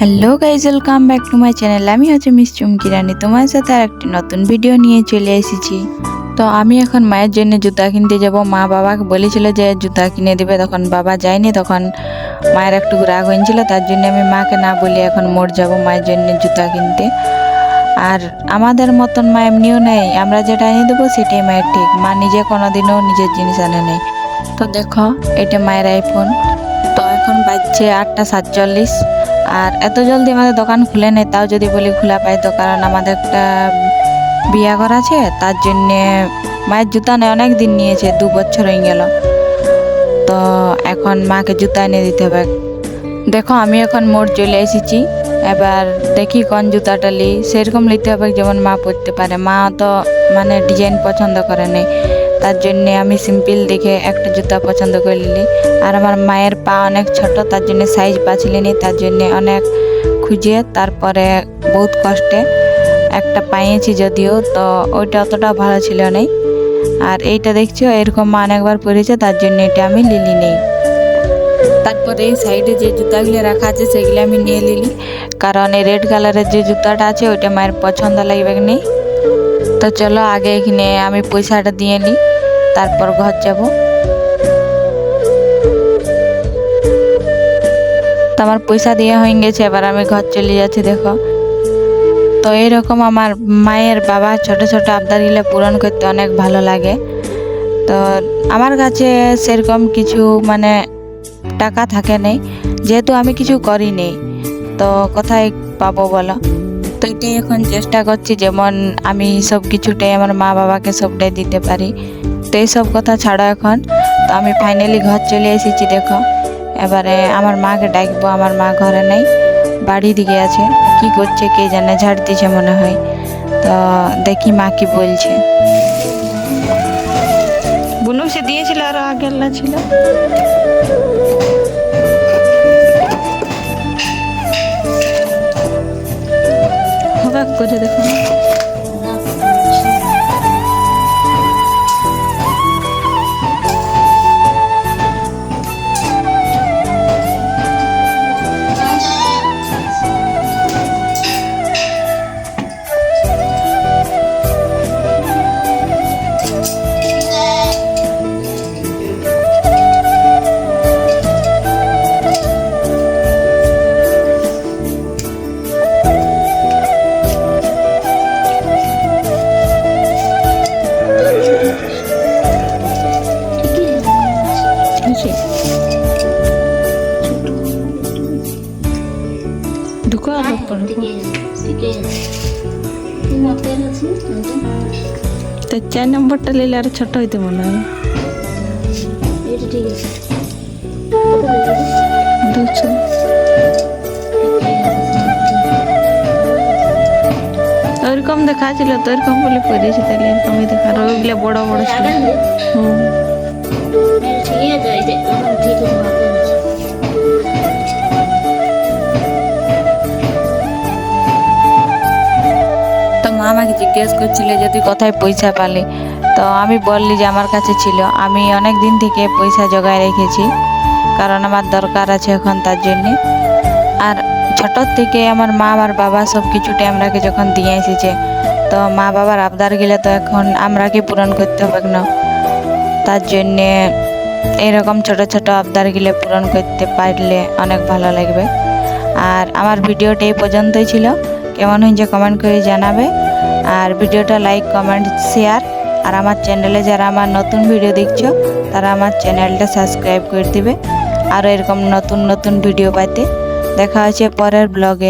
Hello guys welcome back to my channel আমি হচ্ছে miss চুমকি রানী তোমার সাথে আর একটি নতুন ভিডিও নিয়ে চলে এসেছি। তো আমি এখন মায়ের জন্য জুতা কিনতে যাব। মা বাবাকে বলেছিল যে জুতা কিনে দেবে, তখন বাবা যায়নি। তখন মায়ের একটু রাগ হয়েছিল, তার জন্য আমি মাকে না বলি এখন মোড় যাব মায়ের জন্য জুতা কিনতে। আর আমাদের মতন মা এমনিও নেই। আমরা যেটা এনে দেবো সেটাই মায়ের ঠিক। মা নিজে কোনোদিনও নিজের জিনিস আনে নেই। তো দেখো, এটা মায়ের আইফোন তো এখন বাজছে আটটা সাতচল্লিশ। আর এত জলদি আমাদের দোকান খুলে নেই, তাও যদি বলি খোলা পাই তো, কারণ আমাদের একটা বিয়া করা আছে, তার জন্যে মায়ের জুতা নেই অনেক দিন নিয়েছে, দু বছর হয়ে গেল। তো এখন মাকে জুতা এনে দিতে হবে। দেখো, আমি এখন মোড় চলে এসেছি, এবার দেখি কোন জুতাটা লি সেরকম নিতে হবে যেমন মা পরতে পারে। মা তো মানে ডিজাইন পছন্দ করে নেই। তার জন্য আমি সিম্পল দেখে একটা জুতা পছন্দ করে নিলি। আর আমার মায়ের পা অনেক ছোট, তার জন্য সাইজ পাচ্ছিলেনি তার জন্য অনেক খুঁজে, তারপরে বহুত কষ্টে একটা পাইয়েছি যদিও, তো ওইটা অতটা ভালো ছিল নেই। আর এইটা দেখছ, এরকম মা অনেকবার পরেছে, তার জন্য এটা আমি লিলি নেই। তারপরে এই সাইডে যে জুতাগুলো রাখা আছে, সেগুলো আমি নিয়ে নিলি। কারণ এই রেড কালারের যে জুতাটা আছে, ওইটা মায়ের পছন্দ লাগবে নেই। তো চলো, আগে এখানে আমি পয়সাটা দিয়ে নিই। তারপর ঘর যাব। তো আমার পয়সা দিয়ে হয়ে গেছে, এবার আমি ঘর চলে যাচ্ছি, দেখো। তো এরকম আমার মায়ের বাবা ছোট ছোট আবদারগুলো পূরণ করতে অনেক ভালো লাগে। তো আমার কাছে সেরকম কিছু মানে টাকা থাকে নেই, যেহেতু আমি কিছু করি নেই তো কোথায় পাবো বলো? তো এটাই এখন চেষ্টা করছি, যেমন আমি সব কিছুটাই আমার মা বাবাকে সবটাই দিতে পারি। তো এইসব কথা ছাড়া এখন। তো আমি ফাইনালি ঘর চলে এসেছি, দেখো। এবারে আমার মাকে ডাকবো, আমার মা ঘরে নেই, বাড়ি দিকে আছে। কি করছে কে জানে, ঝাড় দিছে মনে হয়। তো দেখি মা কি বলছে। বুনু, সে দিয়েছিল আর আগেরলা ছিল। হবাক করে দেখো আর পড়ো তো চার নম্বরটা নিলে আর ছোট হইতে মনে হয়। দুশো। ওইরকম দেখা ছিল তো ওইরকম বলে পড়েছি তাহলে এরকমই দেখা আর ওইগুলো বড় বড় ছিল। হুম। জিজ্ঞেস করছিল যে তুই কোথায় পয়সা পালি? তো আমি বললি যে আমার কাছে ছিল। আমি অনেক দিন থেকে পয়সা জোগায় রেখেছি, কারণ আমার দরকার আছে এখন তার জন্যে। আর ছোটোর থেকে আমার মা, আমার বাবা সব কিছুটাই আমরাকে যখন দিয়ে এসেছে। তো মা বাবার আবদার গেলে তো এখন আমরাকে পূরণ করতে হবে না। তার জন্যে এরকম ছোট ছোট আবদারগুলো পূরণ করতে পারলে অনেক ভালো লাগবে। আর আমার ভিডিওটা এই পর্যন্তই ছিল। কেমন হয়েছে কমেন্ট করে জানাবে। আর ভিডিওটা লাইক কমেন্ট শেয়ার আর আমার চ্যানেলে যারা আমার নতুন ভিডিও দেখছ, তারা আমার চ্যানেলটা সাবস্ক্রাইব করে দিবে। আর এরকম নতুন নতুন ভিডিও পাইতে। দেখা হচ্ছে পরের ব্লগে